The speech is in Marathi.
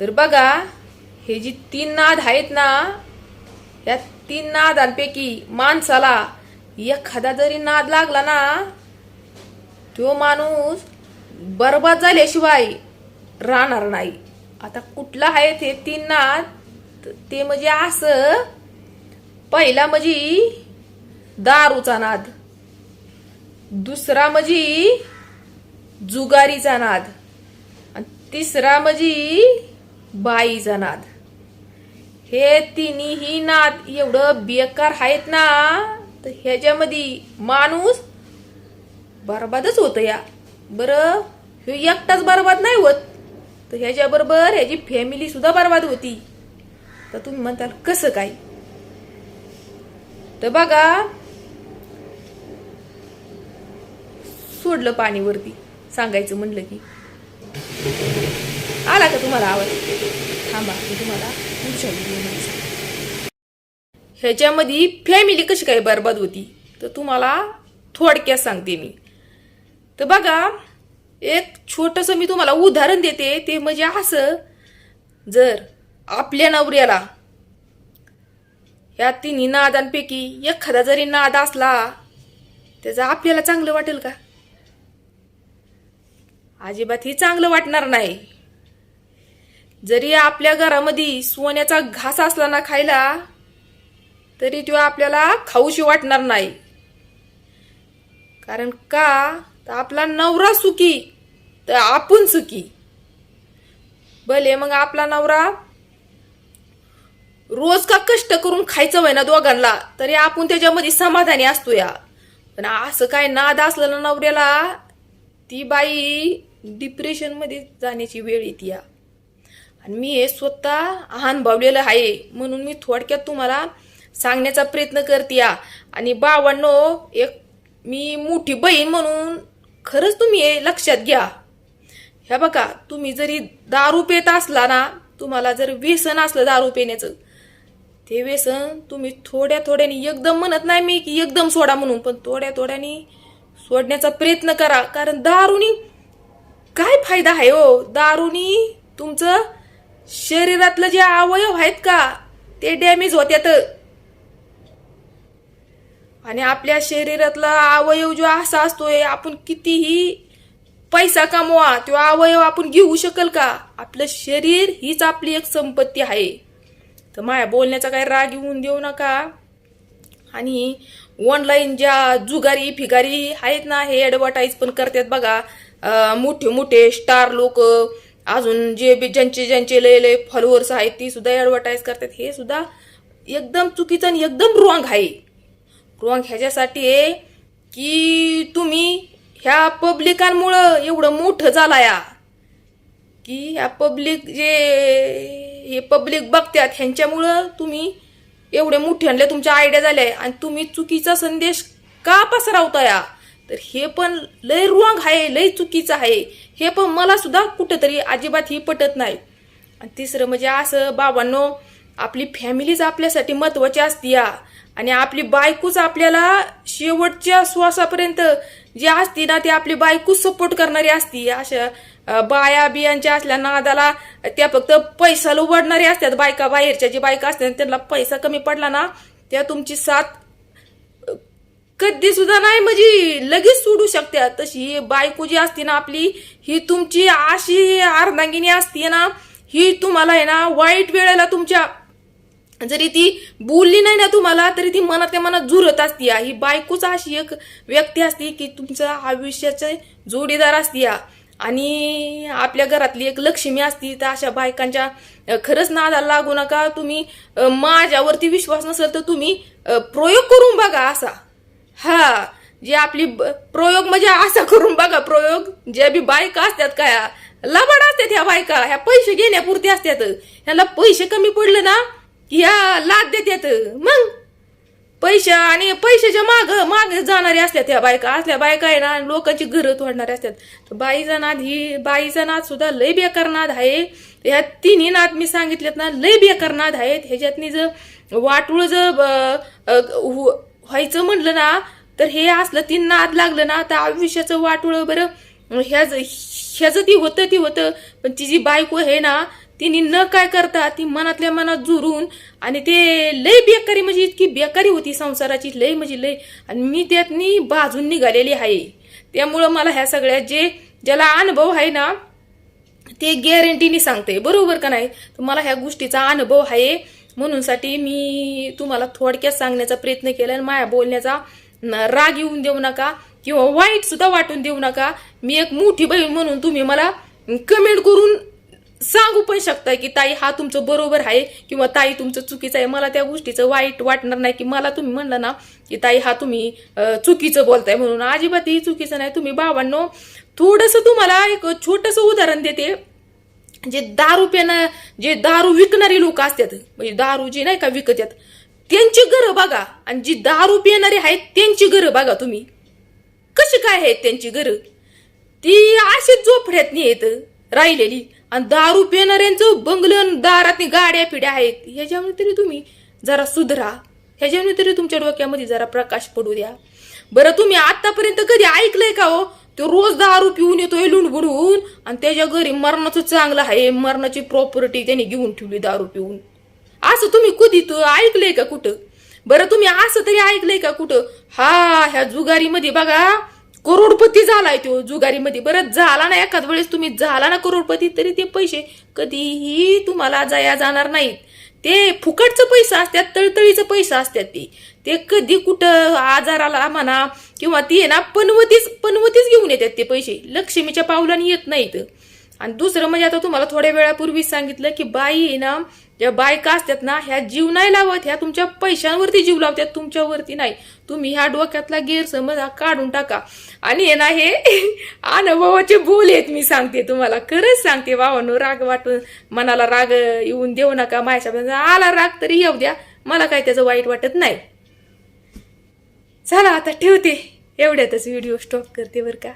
तर बघा हे जी तीन नाद आहेत ना या तीन नादांपैकी माणसाला एखादा जरी नाद लागला ना तो माणूस बरबाद झाल्याशिवाय राहणार नाही. आता कुठला आहे ते तीन नाद? ते म्हणजे असं पहिला म्हणजे दारूचा नाद. दुसरा म्हणजे जुगारीचा नाद. आणि तिसरा म्हणजे बाईचा नाद हे तिन्ही नाद एवढं बेकार आहेत ना तर ह्याच्यामध्ये माणूस बरबादच होतं या. बरं ह्यो एकटाच बरबाद नाही होत. तर ह्याच्याबरोबर ह्याची फॅमिली सुद्धा बरबाद होती. तर तुम्ही म्हणताल कसं काय? तर बघा सोडलं पाणीवरती सांगायचं म्हणलं की. आला का तुम्हाला आवडते? थांबा मी तुम्हाला पुढच्या व्हिडिओमध्ये ह्याच्यामध्ये फॅमिली कशी काय बरबाद होती तर तुम्हाला थोडक्यात सांगते मी. तर बघा एक छोटंसं मी तुम्हाला उदाहरण देते ते म्हणजे असं जर आपल्या नवऱ्याला या तिन्ही नादांपैकी एखादा जरी नाद असला त्याचं आपल्याला चांगलं वाटेल का? अजिबात ही चांगलं वाटणार नाही. जरी आपल्या घरामध्ये सोन्याचा घास असला ना खायला तरी तो आपल्याला खाऊशी वाटणार नाही. कारण का? तर आपला नवरा सुखी तर आपण सुखी. भले मग आपला नवरा रोज का कष्ट करून खायचं वय ना दोघांना तरी आपण त्याच्यामध्ये समाधानी असतो या पण असं काय नाद असलं ना नवऱ्याला ती बाई डिप्रेशनमध्ये जाण्याची वेळ येते या. आणि मी हे स्वतः अनुभवलेलं आहे. म्हणून मी थोडक्यात तुम्हाला सांगण्याचा प्रयत्न करते या. आणि बावांनो एक मी मोठी बहीण म्हणून खरंच तुम्ही हे लक्षात घ्या. ह्या बघा तुम्ही जरी दारू पेत असला ना तुम्हाला जर व्यसन असलं दारू पेण्याचं ते व्यसन तुम्ही थोड्या थोड्याने एकदम म्हणत नाही मी की एकदम सोडा म्हणून पण थोड्या थोड्याने सोडण्याचा प्रयत्न करा. कारण दारूनी काय फायदा आहे हो? दारूनी तुमचं शरीरातलं जे अवयव आहेत का ते डॅमेज होत्यात. आणि आपल्या शरीरातला अवयव जो असा असतोय आपण कितीही पैसा कमवा तो अवयव आपण घेऊ शकल का आपलं शरीर हीच आपली एक संपत्ती आहे. तर माया बोलण्याचा काही राग येऊन देऊ नका. आणि ऑनलाईन ज्या जुगारी फिगारी आहेत ना हे ॲडव्हर्टाईज पण करतात बघा. मोठे मोठे स्टार लोक अजून जे बी ज्यांचे ज्यांचे लय लय फॉलोअर्स आहेत ती सुद्धा ॲडव्हर्टाईज करतात. हे सुद्धा एकदम चुकीचं आणि एकदम रॉंग आहे. रॉंग ह्याच्यासाठी आहे की तुम्ही ह्या पब्लिकांमुळं एवढं मोठं झाला या की ह्या पब्लिक जे हे पब्लिक बघतात ह्यांच्यामुळं तुम्ही एवढे मोठे आणले तुमच्या आयडिया झाल्या आणि तुम्ही चुकीचा संदेश का पसरवता या तर हे पण लय रॉंग आहे लय चुकीचं आहे. हे पण मला सुद्धा कुठंतरी अजिबात ही पटत नाही. आणि तिसरं म्हणजे असं बाबांनो आपली फॅमिलीच आपल्यासाठी महत्वाची असती या. आणि आपली बायकोच आपल्याला शेवटच्या श्वासापर्यंत जी असती ना ती आपली बायकोच सपोर्ट करणारी असती. अशा बाया बियांच्या असल्या नादाला त्या फक्त पैसा लुबडणारी असतात. बायका बाहेरच्या जी बायका असतात त्यांना पैसा कमी पडला ना त्या तुमची साथ कधी सुद्धा नाही म्हणजे लगेच सोडू शकत्या. तशी बायको जी असते ना आपली ही तुमची अशी अर्धांगिनी असते ना ही तुम्हाला आहे ना वाईट वेळेला तुमच्या जरी ती बोलली नाही ना तुम्हाला तरी ती मनातल्या मनात झुरत असते ही बायकोच अशी एक व्यक्ती असते की तुमचं आयुष्याचे जोडीदार असते आणि आपल्या घरातली एक लक्ष्मी असती तर अशा बायकांच्या खरंच नादाला लागू नका. तुम्ही माझ्यावरती विश्वास नसेल तर तुम्ही प्रयोग करून बघा असा. हा जे आपली प्रयोग म्हणजे असा करून बघा प्रयोग ज्या बी बायका असतात काय लबाड असतात ह्या बायका ह्या पैसे घेण्यापुरती असतात. ह्याला पैसे कमी पडले ना की ह्या लाद देतात. मग? पैसे आणि पैशाच्या माग माग जाणारे असतात ह्या बायका. असल्या बायका आहे ना लोकांची घरं तोडणारे असतात. तर बाईचा नाद ही बाईचा नाद सुद्धा लय बेकार नाद आहे. ह्या तिन्ही नाद मी सांगितलेत ना लय बेकार नाद आहेत. ह्याच्यातनी जर वाटूळ जर व्हायचं म्हणलं ना तर हे असलं ती नाद लागलं ना तर आयुष्याचं वाटुळ बरं. ह्याच ह्याचं ती होतं ती होतं. पण तिची बायको आहे ना तिने न काय करता ती मनातल्या मनात जुरून आणि ते लय बेकारी म्हणजे इतकी बेकारी होती संसाराची लय म्हणजे लय. आणि मी त्यातनी बाजून निघालेली आहे. त्यामुळं मला ह्या सगळ्या जे ज्याला अनुभव आहे ना ते गॅरंटीने सांगते. बरोबर का नाही? तर मला ह्या गोष्टीचा अनुभव आहे. म्हणूनसाठी मी तुम्हाला थोडक्यात सांगण्याचा प्रयत्न केला आणि माया बोलण्याचा राग येऊन देऊ नका किंवा वाईट सुद्धा वाटून देऊ नका. मी एक मोठी बहीण म्हणून तुम्ही मला कमेंट करून सांगू पण शकता की ताई हा तुमचं बरोबर आहे किंवा ताई तुमचं चुकीचं आहे. मला त्या गोष्टीचं वाईट वाटणार नाही की मला तुम्ही म्हणलं ना की ताई हा तुम्ही चुकीचं बोलताय म्हणून. अजिबातही चुकीचं नाही. तुम्ही बाबांनो थोडंसं तुम्हाला एक छोटंसं उदाहरण देते. जे दारू पेना जे दारू विकणारी लोक असतात म्हणजे दारू जे नाही का विकतात त्यांची घरं बघा. आणि जी दारू पिणारी आहेत त्यांची घरं बघा तुम्ही. कशी काय आहेत त्यांची घरं? ती अशीच झोपड्यात येत राहिलेली. आणि दारू पिणाऱ्यांचं बंगलन दारात गाड्या पिढ्या आहेत. ह्याच्यामुळे तरी तुम्ही जरा सुधरा. ह्याच्यामुळे तरी तुमच्या डोक्यामध्ये जरा प्रकाश पडू द्या. बरं तुम्ही आतापर्यंत कधी ऐकलंय का हो? तो रोज दारू पिऊन येतोय लुणबुडून आणि त्याच्या घरी मरणाचं चांगलं आहे मरणाची प्रॉपर्टी त्याने घेऊन ठेवली दारू पिऊन. असं तुम्ही कधी ऐकलंय का कुठं? बरं तुम्ही असं तरी ऐकलंय का कुठं? हा ह्या जुगारीमध्ये बघा करोडपती झालाय तो जुगारीमध्ये. बरं झाला ना एखाद वेळेस तुम्ही झाला ना करोडपती तरी ते पैसे कधीही तुम्हाला जाया जाणार नाहीत. ते फुकटचं पैसा असतात तळतळीचं पैसा असतात ते. ते कधी कुठं आजाराला म्हणा किंवा ती आहे ना पनवतीच पनवतीच घेऊन येतात ते पैसे. लक्ष्मीच्या पावलाने येत नाहीत. आणि दुसरं म्हणजे आता तुम्हाला थोड्या वेळापूर्वीच सांगितलं की बाई आहे ना ज्या बायका असतात ना ह्या जीव नाही लावत ह्या तुमच्या पैशांवरती जीव लावतात तुमच्यावरती नाही. तुम्ही ह्या डोक्यातला गैरसमज हा काढून टाका. आणि हे ना हे अनुभवाचे बोल आहेत मी सांगते तुम्हाला. खरंच सांगते भावानो राग वाटून मनाला राग येऊन देऊ नका माझ्या आला राग तरी येऊ द्या. मला काय त्याचं वाईट वाटत नाही. चला आता ठेवते. एवढ्यातच व्हिडिओ स्टॉप करते बरं का.